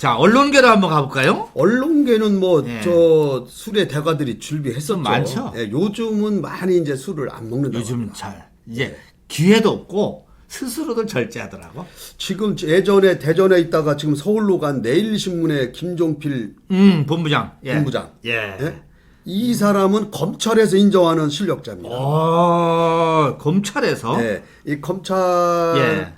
자, 언론계로 한번 가볼까요? 언론계는 뭐 예. 저 술의 대가들이 줄비했었죠. 좀 많죠. 예, 요즘은 많이 이제 술을 안 먹는다. 요즘 잘 이제 기회도 없고 스스로도 절제하더라고. 지금 예전에 대전에 있다가 지금 서울로 간 내일신문의 김종필 음, 본부장. 예. 본부장. 예. 예? 이 사람은 검찰에서 인정하는 실력자입니다. 어, 검찰에서 예, 이 검찰하고 예.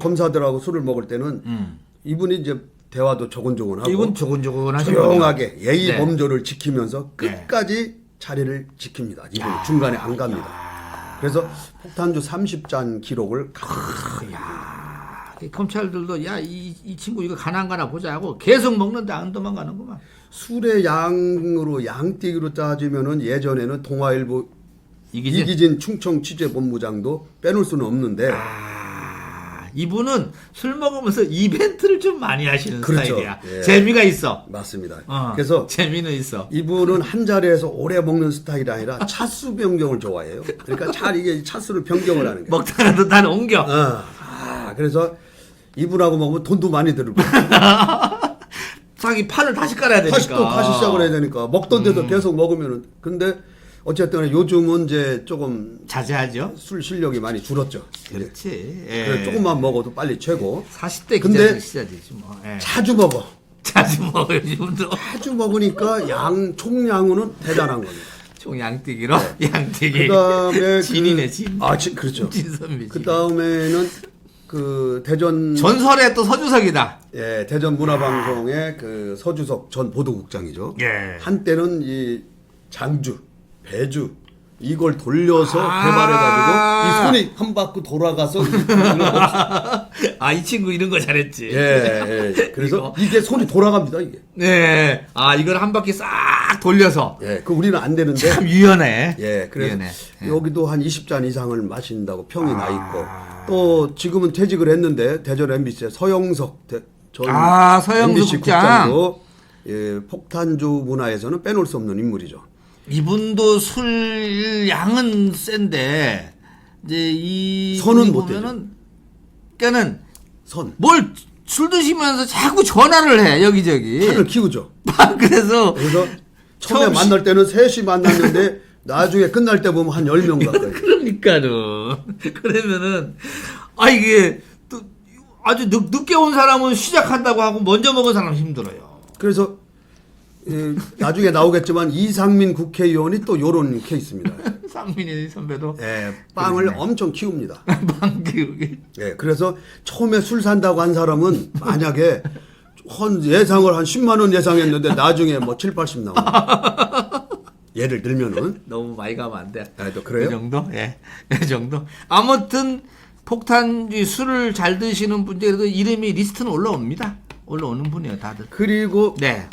검사들하고 술을 먹을 때는 음. 이분이 이제 대화도 조곤조곤하고 이분 조곤조곤하죠. 조용하게 예의 네. 범조를 지키면서 네. 끝까지 자리를 지킵니다. 이분 중간에 안 갑니다. 그래서 폭탄주 30잔 기록을 야, 이 검찰들도 야, 이, 이 친구 이거 가난 가나 보자 하고 계속 먹는데 안 도망가는구만. 술의 양으로 양띠기로 따지면은 예전에는 동아일보. 이기진 충청 취재본부장도 빼놓을 수는 없는데 아, 이분은 술 먹으면서 이벤트를 좀 많이 하시는 그렇죠. 스타일이야. 예. 재미가 있어. 맞습니다. 어, 그래서 재미는 있어. 이분은 한 자리에서 오래 먹는 스타일이 아니라 차수 변경을 좋아해요. 그러니까 잘 이게 차수를 변경을 하는 거예요. 먹다가도 난 옮겨. 어, 아, 그래서 이분하고 먹으면 돈도 많이 들고 자기 판을 다시 깔아야 되니까. 다시 또 다시 시작을 해야 되니까 먹던 데도 음. 계속 먹으면은 근데 어쨌든 요즘은 이제 조금 자제하죠. 술 실력이 많이 줄었죠. 그렇지. 그래서 예. 조금만 먹어도 빨리 최고. 40대 근데 기자들 시작이지 뭐. 예. 자주 먹어. 자주 먹어요, 지금도. 자주 먹으니까 양 총량으로는 대단한 겁니다. 총 양띠기로 양띠기. 네. 그다음에 진이네, 그, 진. 아, 진, 그렇죠. 진선미. 그 다음에는 그 대전 전설의 또 서주석이다. 예, 대전 문화방송의 그 서주석 전 보도국장이죠. 예. 한때는 이 장주, 배주 이걸 돌려서 아. 개발해가지고 이 손이 한 바퀴 돌아가서 아, 이 친구 이런 거 잘했지. 예, 예. 그래서 이게 손이 돌아갑니다 이게. 네. 아, 이걸 한 바퀴 싹 돌려서. 예, 그 우리는 안 되는데. 참 유연해. 예, 그래서 유연해. 예. 여기도 한 20잔 이상을 마신다고 평이 나 있고 또 지금은 퇴직을 했는데 대전 MBC의 서영석 대, 전 아, 서영석 MBC 국장. 국장도 예, 폭탄주 문화에서는 빼놓을 수 없는 인물이죠. 이분도 술 양은 센데 이제 이 분이 못 보면은 그러니까는 선뭘술 드시면서 자꾸 전화를 해 여기저기. 판을 키우죠. 그래서 그래서 처음에 처음 시- 만날 때는 셋이 만났는데 나중에 끝날 때 보면 한 10명 가까이. 그러니까는 그러면은 아 이게 또 아주 늦, 늦게 온 사람은 시작한다고 하고 먼저 먹은 사람 은 힘들어요. 그래서 예, 나중에 나오겠지만 이상민 국회의원이 또 요런 케이스입니다. 상민이 선배도 예, 빵을 엄청 키웁니다. 방기우기 예, 그래서 처음에 술 산다고 한 사람은 만약에 한 예상을 한 10만 원 예상했는데 나중에 뭐 7, 80 나옵니다. 예를 들면은 너무 많이 가면 안 돼. 아, 또 그래요? 이 정도? 예. 이 정도. 아무튼 폭탄주 술을 잘 드시는 분들도 이름이 리스트는 올라옵니다. 올라오는 분이에요, 다들. 그리고 네.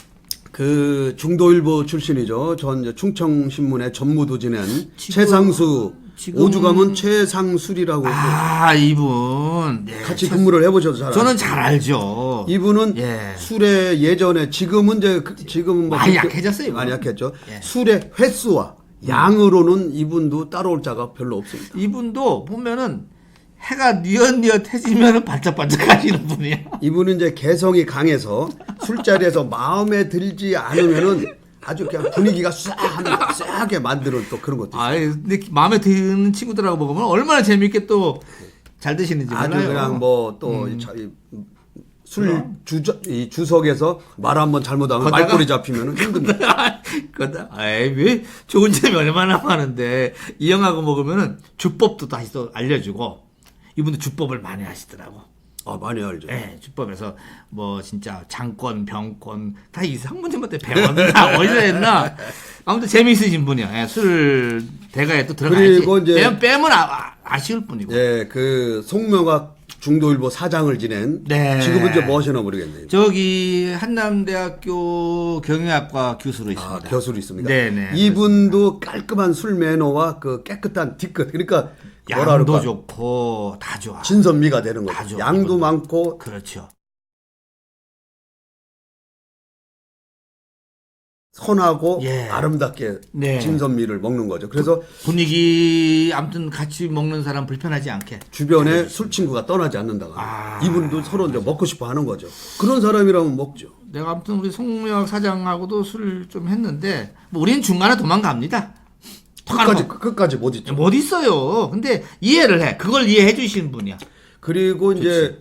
그 중도일보 출신이죠. 전 충청신문의 전무도 지낸 지금- 최상수 지금- 오죽하면 최상술이라고 아, 이분. 예. 같이 근무를 해보셔서 잘 저는. 잘 알죠. 이분은 예. 술에 예전에 지금은 이제 그- 지금은 뭐 많이 약해졌어요, 이분은. 많이 약했죠. 예. 술의 횟수와 양으로는 이분도 따라올 자가 별로 없습니다. 이분도 보면은 해가 뉘엿뉘엿해지면은 반짝반짝 하시는 분이야. 이분은 이제 개성이 강해서 술자리에서 마음에 들지 않으면은 아주 그냥 분위기가 싹합니다. 싹하게 만드는 또 그런 것도 있어요. 아, 근데 마음에 드는 친구들하고 먹으면 얼마나 재밌게 또 잘 드시는지 아주 몰라요. 그냥 뭐 또술 주저 이 주석에서 말 한번 잘못하면 걷다가- 말꼬리 잡히면은 힘듭니다. 그다 아이 왜 좋은 점이 얼마나 많은데 이 형하고 먹으면은 주법도 다시 또 알려주고 이분도 주법을 많이 하시더라고. 아 많이 알죠. 예, 주법에서 뭐 진짜 장권, 병권 다 이 상무님한테 배웠나 어디서 했나 아무튼 재미있으신 분이야. 예, 술 대가에 또 들어가야지. 그리고 이제- 빼면, 빼면 아, 아쉬울 뿐이고. 예, 그 송명학 중도일보 사장을 지낸 네. 지금은 이제 뭐 하시나 모르겠네요. 저기 한남대학교 경영학과 교수로 있습니다. 아, 교수로 있습니다. 네네. 이분도 깔끔한 술 매너와 그 깨끗한 뒤끝 그러니까 양도 그럴까 좋고 다 좋아. 진선미가 되는 다 거죠. 좋아, 양도 이분도. 많고 그렇죠. 선하고 예. 아름답게 네. 진선미를 먹는 거죠. 그래서 분위기 아무튼 같이 먹는 사람 불편하지 않게. 주변에 술 친구가 떠나지 않는다가 아. 이분도 서로 이제 먹고 싶어 하는 거죠. 그런 사람이라면 먹죠. 내가 아무튼 우리 송명학 사장하고도 술을 좀 했는데 뭐 우리는 중간에 도망갑니다. 끝까지 끝까지 못 있죠. 못 있어요. 근데 이해를 해. 그걸 이해해 주시는 분이야. 그리고 이제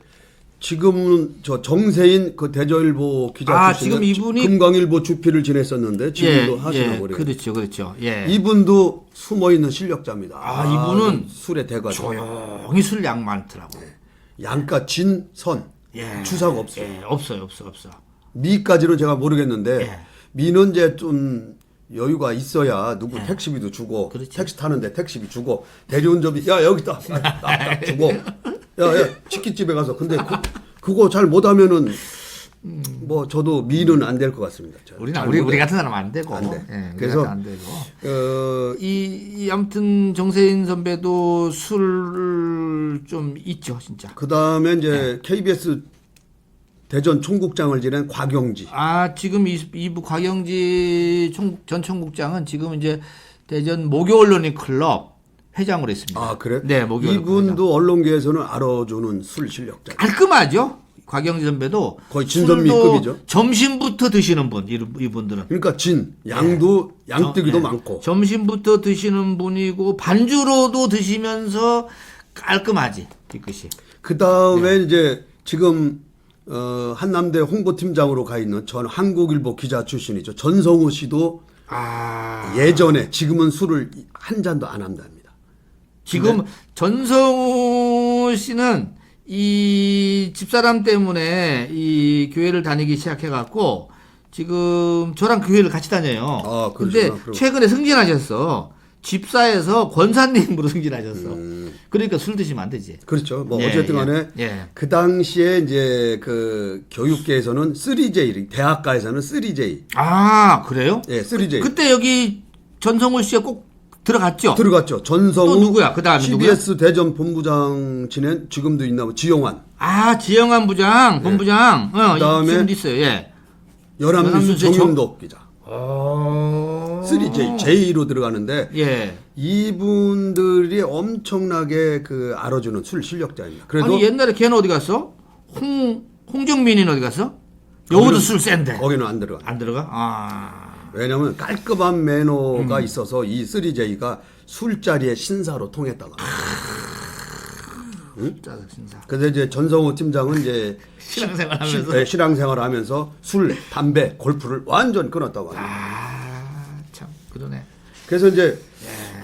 지금은 저 정세인 그 대저일보 기자 아, 지금 이분이- 금강일보 주필을 지냈었는데 지금도 하시나 모르겠어요. 그렇죠, 그렇죠. 예. 이분도 숨어 있는 실력자입니다. 아, 이분은 술의 대가 조용히 술 양 많더라고. 양가 진선 예. 주사가 없어요. 예, 없어요, 없어, 없어. 미까지는 제가 모르겠는데 예. 미는 이제 좀 여유가 있어야 누구 택시비도 주고 예. 그렇지. 택시 타는데 택시비 주고 대리운전비 야 여기 있다 딱, 딱, 딱 주고 야야 치킨집에 가서 근데 그, 그거 잘 못하면은 뭐 저도 미는 안 될 것 같습니다. 저- 우리는 잘 우리. 우리 같은 사람 안 되고. 안 돼. 예, 그래서- 안 되고. 어, 이, 이 아무튼 정세인 선배도 술 좀 있죠, 진짜. 그 다음에 이제 네. KBS 대전 총국장을 지낸 곽영지. 아, 지금 이, 이부 곽영지 총, 전 총국장은 지금 이제 대전 목요 언론인 클럽 회장으로 있습니다. 아 그래? 네, 목요. 이분도 언론계에서는 알아주는 술 실력자. 깔끔하죠. 곽영지 선배도 거의 진선미급이죠. 점심부터 드시는 분 이- 이분들은 그러니까 진 양도 양뜨기도 네. 많고. 점심부터 드시는 분이고 반주로도 드시면서 깔끔하지 뒤끝이. 그 다음에 네. 이제 지금 어, 한남대 홍보팀장으로 가 있는 전 한국일보 기자 출신이죠. 전성우 씨도 아 예전에 지금은 술을 한 잔도 안 한답니다. 지금 전성우 씨는 이 집사람 때문에 이 교회를 다니기 시작해 갖고 지금 저랑 교회를 같이 다녀요. 아, 근데. 그럼. 최근에 승진하셨어. 집사에서 권사님으로 승진하셨어. 그러니까 술 드시면 안 되지. 그렇죠. 뭐 예, 어쨌든 간에 예, 예. 그 당시에 이제 그 교육계에서는 3J, 대학가에서는 3J. 아 그래요? 예, 3J. 그 때 여기 전성우 씨가 꼭 들어갔죠. 들어갔죠. 전성우 또 누구야? 그다음에 CBS 대전 본부장 지낸 지금도 있나 뭐 지용환. 아 지영환 부장, 본부장. 어, 그다음에 지금도 있어요. 예. 연합뉴스 정윤덕 기자. 어. 3J, J로 들어가는데 예. 이분들이 엄청나게 그 알아주는 술 실력자입니다. 그래도 아니 옛날에 걔는 어디 갔어? 홍 홍정민이는 어디 갔어? 여기도 술 센데. 거기는 안 들어가. 안 들어가? 아. 왜냐하면 깔끔한 매너가 음. 있어서 이 3J가 술자리의 신사로 통했다가. 짜증 신사. 근데 이제 전성호 팀장은 이제 신앙생활 시- 하면서. 네, 신앙생활을 하면서 술, 담배, 골프를 완전 끊었다고 합니다. 그러네. 그래서 이제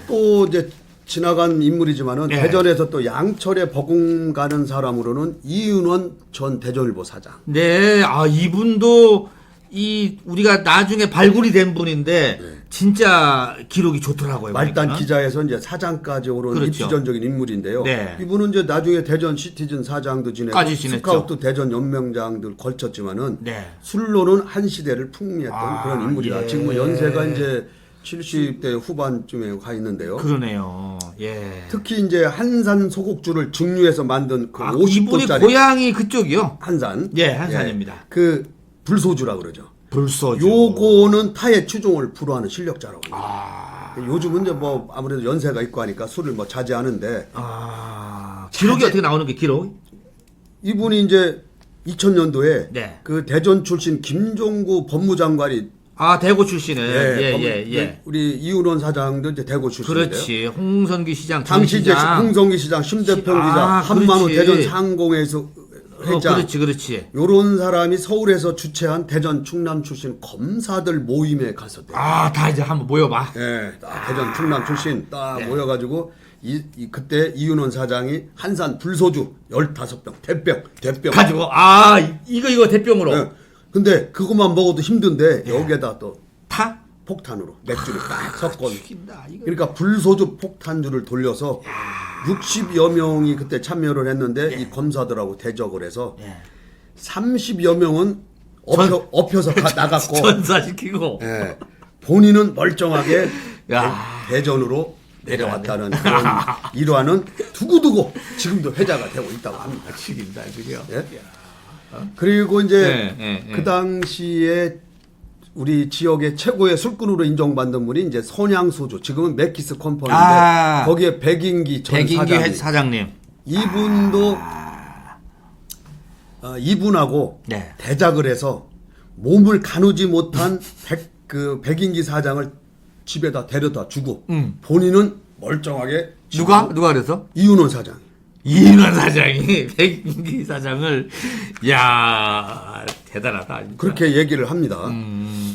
또 이제 지나간 인물이지만은 예. 대전에서 또 양철에 버금 가는 사람으로는 이윤원 전 대전일보 사장. 네, 아 이분도 이 우리가 나중에 발굴이 된 분인데 진짜 기록이 좋더라고요. 말단 보니까는. 기자에서 이제 사장까지 오른 그렇죠. 입지전적인 인물인데요. 네. 이분은 이제 나중에 대전 시티즌 사장도 지내고. 스카우트 대전 연맹장들 걸쳤지만은 네. 술로는 한 시대를 풍미했던 아, 그런 인물이다. 예. 지금은 연세가 이제 70대 후반쯤에 가 있는데요. 그러네요. 예. 특히 이제 한산 소곡주를 증류해서 만든 그 아, 이분이 50도짜리 고향이 그쪽이요. 한산. 예, 한산입니다. 예, 그 불소주라 그러죠. 불소주. 요거는 타의 추종을 불허하는 실력자라고. 아, 요즘은 이제 뭐 아무래도 연세가 있고 하니까 술을 뭐 자제하는데 아 기록이 어떻게 나오는 게 기록? 이분이 이제 2000년도에 네. 그 대전 출신 김종구 법무장관이 아 대구 출신은 예, 예 법- 예 예. 우리 이윤원 사장도 이제 대구 출신인데요. 그렇지. 홍선기 시장 당시 이제 시장. 홍성기 시장, 심대평 아, 기자, 한만호 그렇지. 대전 상공회에서 어, 회장. 그렇지 그렇지. 요런 사람이 서울에서 주최한 대전 충남 출신 검사들 모임에 갔었대요. 아다 이제 한번 모여봐. 예, 딱 대전 충남 출신 딱 네. 모여가지고 이, 이 그때 이윤원 사장이 한산 불소주 15병 대병 대병 가지고 아 이- 이거 이거 대병으로 예. 근데 그것만 먹어도 힘든데 여기에다 또 타 폭탄으로 맥주를 딱 섞어 죽인다. 이거 그러니까 불소주 폭탄주를 돌려서 60여 명이 그때 참여를 했는데 이 검사들하고 대적을 해서 예. 30여 명은 엎여, 엎여서 가, 나갔고 전사시키고. 예. 본인은 멀쩡하게 야. 대, 전으로 내려왔다는 그런 일화는 두고두고 지금도 회자가 되고 있다고 합니다. 죽인다 그죠. 예? 그리고 이제 예, 예, 예. 그 당시에 우리 지역의 최고의 술꾼으로 인정받는 분이 이제 선양소주 지금은 맥키스 컴퍼니인데 아. 거기에 백인기 전 백인기 사장 사장님. 이분도 어, 이분하고 네. 대작을 해서 몸을 가누지 못한 백, 그 백인기 사장을 집에다 데려다 주고 음. 본인은 멀쩡하게 누가 누가 그래서? 이윤원 사장 이인원 사장이 백인기 사장을 야 대단하다. 진짜. 그렇게 얘기를 합니다. 음.